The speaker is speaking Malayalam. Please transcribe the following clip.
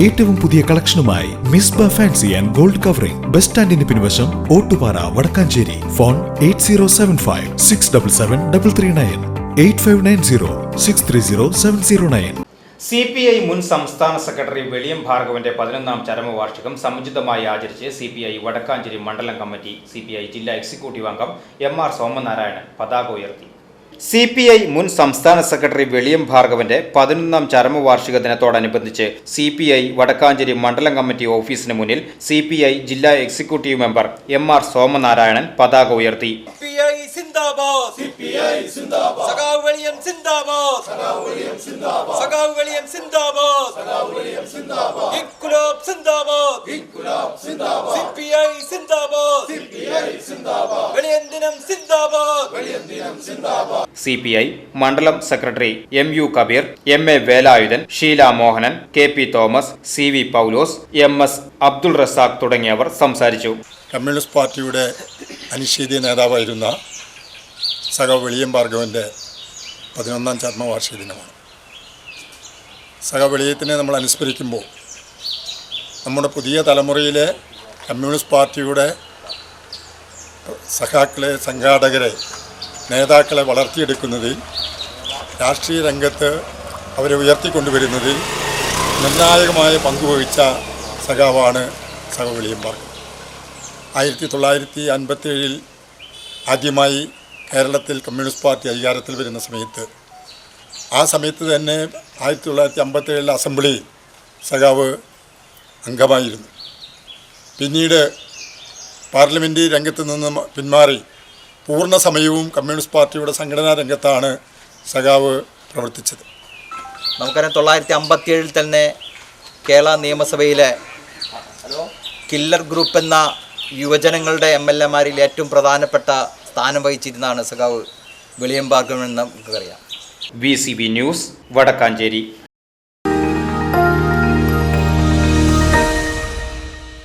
ഏറ്റവും പുതിയ കളക്ഷനുമായി Misba fancy and gold covering. Bus സ്റ്റാൻഡിന് പിൻവശം Ottupara Vadakkanchery. Phone eight zero seven five six double seven double three nine. Eight five nine zero six three zero seven zero nine. C P I മുൻ സംസ്ഥാന സെക്രട്ടറി വെളിയം ഭാർഗവന്റെ പതിനൊന്നാം ചരമവാർഷികം സമുചിതമായി ആചരിച്ച് സി പി ഐ വടക്കാഞ്ചേരി മണ്ഡലം കമ്മിറ്റി സി പി ഐ ജില്ലാ എക്സിക്യൂട്ടീവ് അംഗം എം ആർ സോമനാരായണൻ പതാക ഉയർത്തി. സി പി ഐ മുൻ സംസ്ഥാന സെക്രട്ടറി വെളിയം ഭാർഗവന്റെ പതിനൊന്നാം ചരമവാർഷിക ദിനത്തോടനുബന്ധിച്ച് സി പി ഐ വടക്കാഞ്ചേരി മണ്ഡലം കമ്മിറ്റി ഓഫീസിന് മുന്നിൽ സി പി ഐ ജില്ലാ executive member M R Somanarayanan പതാക ഉയർത്തി. സിപിഐ സിന്ദാബാദ് സിപിഐ സിന്ദാബാദ് സഖാവ് വെളിയം സിന്ദാബാദ് സഖാവ് വെളിയം സിന്ദാബാദ് സഖാവ് വെളിയം സിന്ദാബാദ് സഖാവ് വെളിയം സിന്ദാബാദ് ഇൻകുലാബ് സിന്ദാബാദ് ഇൻകുലാബ് സിന്ദാബാദ് സിപിഐ സിന്ദാബാദ് സിപിഐ സിന്ദാബാദ് വെളിയം ദിനം സിന്ദാബാദ് വെളിയം ദിനം സിന്ദാബാദ് സി പി ഐ മണ്ഡലം secretary M U Kabeer M A Velayudhan Sheela Mohanan K P Thomas C V Paulose M S Abdul Razak തുടങ്ങിയവർ സംസാരിച്ചു. കമ്മ്യൂണിസ്റ്റ് പാർട്ടിയുടെ അനിശ്ചിത നേതാവായിരുന്ന സഹ വെളിയം ഭാർഗവന്റെ പതിനൊന്നാം ചരമവാർഷിക ദിനമാണ്. സഹ വെളിയത്തിനെ നമ്മൾ അനുസ്മരിക്കുമ്പോൾ നമ്മുടെ പുതിയ തലമുറയിലെ കമ്മ്യൂണിസ്റ്റ് പാർട്ടിയുടെ സഖാക്കളെ സംഘാടകരെ നേതാക്കളെ വളർത്തിയെടുക്കുന്നതിൽ രാഷ്ട്രീയ രംഗത്ത് അവരെ ഉയർത്തിക്കൊണ്ടുവരുന്നതിൽ നിർണായകമായ പങ്കുവഹിച്ച സഖാവാണ് സഹ വെളിയം ഭാർഗവൻ ആയിരത്തി തൊള്ളായിരത്തി അൻപത്തേഴിൽ ആദ്യമായി കേരളത്തിൽ കമ്മ്യൂണിസ്റ്റ് പാർട്ടി അധികാരത്തിൽ വരുന്ന സമയത്ത് ആ സമയത്ത് തന്നെ ആയിരത്തി തൊള്ളായിരത്തി അമ്പത്തേഴിലെ അസംബ്ലി സഖാവ് അംഗമായിരുന്നു. പിന്നീട് പാർലമെന്റ് രംഗത്ത് നിന്ന് പിന്മാറി പൂർണ സമയവും കമ്മ്യൂണിസ്റ്റ് പാർട്ടിയുടെ സംഘടനാ രംഗത്താണ് സഖാവ് പ്രവർത്തിച്ചത്. നമുക്കറിയാം തൊള്ളായിരത്തി അമ്പത്തി ഏഴിൽ തന്നെ കേരള നിയമസഭയിലെ കില്ലർ ഗ്രൂപ്പ് എന്ന യുവജനങ്ങളുടെ എം എൽ എമാരിൽ ഏറ്റവും പ്രധാനപ്പെട്ട സ്ഥാനം വഹിച്ചിരുന്നതാണ് സഖാവ് വിളിയം ഭാർഗവൻ എന്ന് നമുക്കറിയാം. V C B news Vadakkanchery.